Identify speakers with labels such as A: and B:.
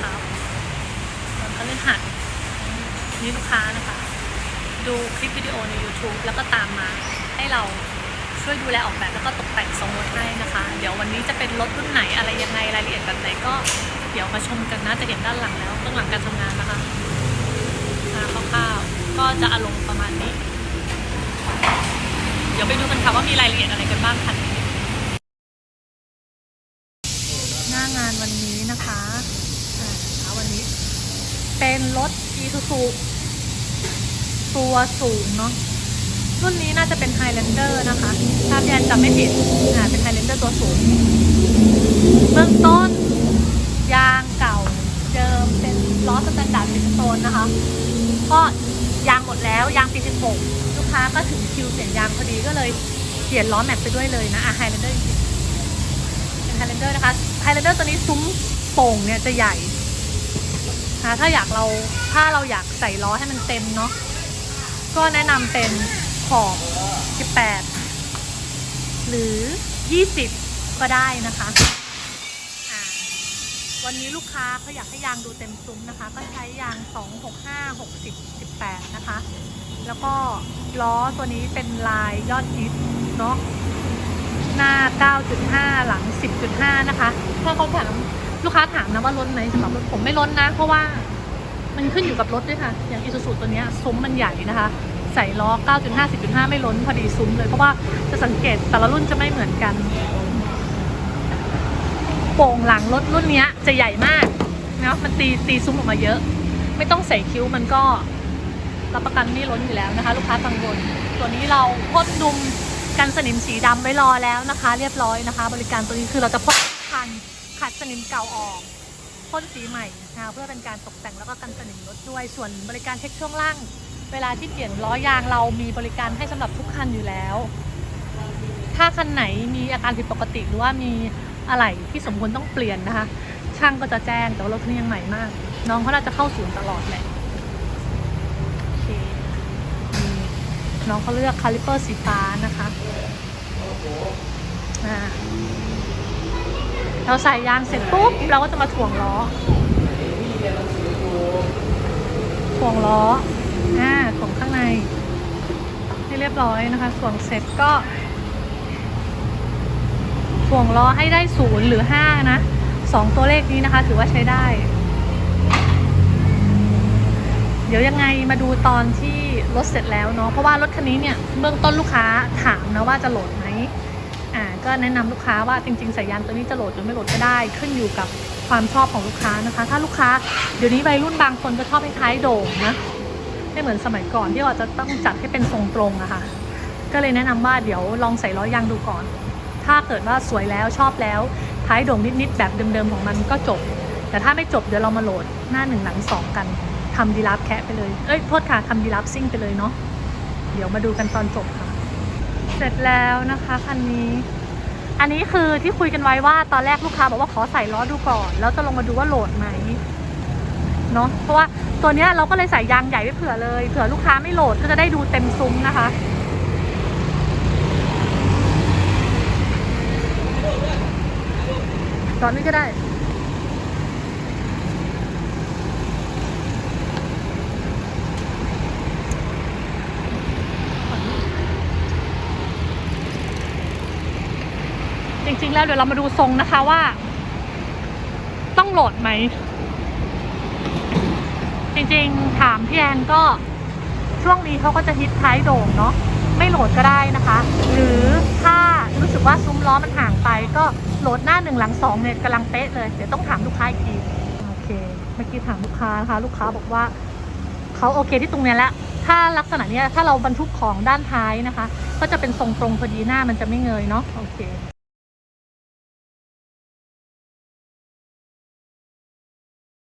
A: ครับวันพฤหัสนี่ลูกค้านะคะ ดูคลิปวิดีโอใน YouTube แล้วก็ตามมาให้เราช่วยดูแลออกแบบแล้วก็ตกแต่งทรงรถให้นะคะ เดี๋ยววันนี้จะเป็นรถรุ่นไหนอะไรยังไงรายละเอียดแบบไหนก็เดี๋ยวมาชมกันนะจะเห็นด้านหลังแล้วเบื้องหลังการทำงานนะคะอ่าคร่าวๆก็จะอารมณ์ประมาณนี้ เดี๋ยวไปดูกันค่ะว่ามีรายละเอียดอะไรกันบ้างคันนี้หน้างานวันนี้นะคะ เป็นรถ Isuzu ตัวสูงเนาะรุ่นนี้น่าจะเป็น Highlander นะคะถ้าพี่แอนจำไม่ผิดอ่าเป็น Highlander ตัวสูง เบื้องต้น ยางเก่าเดิมเป็นล้อสแตนดาร์ดฟิสโตนนะคะ ก็ยางหมดแล้วยางปี16ลูกค้าก็ถึงคิวเปลี่ยนยางพอดีก็เลยเปลี่ยนล้อแม็กไปด้วยเลยนะอะ Highlander จริงเป็น Highlander นะคะ Highlander ตัวนี้ซุ้มโป่งเนี่ยจะใหญ่ นะถ้าอยากเราถ้าเราอยากใส่ล้อให้มันเต็มเนาะก็แนะนำเป็นขอบ 18 หรือ 20 ก็ได้นะคะ วันนี้ลูกค้าเขาอยากให้ยางดูเต็มซุ้มนะคะ ก็ใช้ยาง 265 60 18 นะคะ แล้วก็ล้อตัวนี้เป็นลายยอดฮิตเนาะหน้า 9.5 หลัง 10.5 นะคะ ถ้าเขาถาม ลูกค้าถามนะว่าล้นไหมสำหรับรถผมไม่ล้นนะ เพราะว่ามันขึ้นอยู่กับรถด้วยค่ะ อย่างอีซูซูตัวนี้ซุ้มมันใหญ่นะคะ ใส่ล้อ 9.5 10.5 ไม่ล้นพอดีซุ้มเลย เพราะว่าจะสังเกตแต่ละรุ่นจะไม่เหมือนกัน โป่งหลังรถรุ่นนี้จะใหญ่มากเนาะมันตีตีซุ้มออกมาเยอะ ไม่ต้องใส่คิ้วมันก็รับประกันไม่ล้นอยู่แล้วนะคะ ลูกค้ากังวลตัวนี้เราพ่นดุมกันสนิมสีดำไว้รอแล้วนะคะ เรียบร้อยนะคะ บริการตัวนี้คือเราจะพ่นคัน ดสนิมเก่าออกพ่นสีใหม่นะคะเพื่อเป็นการตกแต่งแล้วก็กันสนิมรถด้วย ส่วนบริการเช็คช่วงล่าง เวลาที่เปลี่ยนล้อยางเรามีบริการให้สำหรับทุกคันอยู่แล้ว ถ้าคันไหนมีอาการผิดปกติหรือว่ามีอะไรที่สมควรต้องเปลี่ยนนะคะ ช่างก็จะแจ้งแต่ว่ารถคันนี้ยังใหม่มาก น้องเขาน่าจะเข้าศูนย์ตลอดแหละน้องเขาเลือกคาลิเปอร์สีฟ้านะคะอ่า เราใส่ยางเสร็จปุ๊บเราก็จะมาถ่วงล้อถ่วงล้ออ่าถ่วงข้างในให้เรียบร้อยนะคะถ่วงเสร็จก็ถ่วงล้อให้ได้ศูนย์หรือห้านะสองตัวเลขนี้นะคะ ถือว่าใช้ได้ เดี๋ยวยังไงมาดูตอนที่รถเสร็จแล้วเนาะเพราะว่ารถคันนี้เนี่ยเบื้องต้นลูกค้าถามนะว่าจะโหลดไหม ก็แนะนำลูกค้าว่าจริงๆสายยางตัวนี้จะโหลดหรือไม่โหลดก็ได้ ขึ้นอยู่กับความชอบของลูกค้านะคะ ถ้าลูกค้าเดี๋ยวนี้วัยรุ่นบางคนก็ชอบคล้ายโด่งนะไม่เหมือนสมัยก่อนที่เราจะต้องจัดให้เป็นทรงตรงอะค่ะก็เลยแนะนำว่าเดี๋ยวลองใส่ล้อยางดูก่อน ถ้าเกิดว่าสวยแล้วชอบแล้ว ท้ายโด่งนิดๆแบบเดิมๆของมันก็จบ แต่ถ้าไม่จบเดี๋ยวเรามาโหลดหน้าหนึ่งหลังสองกันทำดีลับแคะไปเลย เอ้ยโทษค่ะทำดีลับซิ่งไปเลยเนาะ เดี๋ยวมาดูกันตอนจบค่ะ เสร็จแล้วนะคะคันนี้ อันนี้คือที่คุยกันไว้ว่าตอนแรกลูกค้าบอกว่าขอใส่ล้อดูก่อน แล้วจะลงมาดูว่าโหลดไหมเนาะเพราะว่าตัวเนี้ยเราก็เลยใส่ยางใหญ่ไว้เผื่อเลยเผื่อลูกค้าไม่โหลดก็จะได้ดูเต็มซุ้มนะคะตอนนี้ก็ได้ งแล้วเดี๋ยวเรามาดูทรงนะคะว่า ต้องโหลดไหม จริงๆถามพี่แอนก็ช่วงนี้เขาก็จะฮิตท้ายโด่งเนาะไม่โหลดก็ได้นะคะ หรือถ้ารู้สึกว่าซุ้มล้อมันห่างไป ก็โหลดหน้าหนึ่งหลังสองเนี่ยกำลังเป๊ะเลยเดี๋ยวต้องถามลูกค้าอีกทีโอเคเมื่อกี้ถามลูกค้านะคะ ลูกค้าบอกว่าเขาโอเคที่ตรงเนี้ยแล้วถ้าลักษณะเนี้ยถ้าเราบรรทุกของด้านท้ายนะคะ ก็จะเป็นทรงตรงพอดีหน้ามันจะไม่เงยเนาะโอเค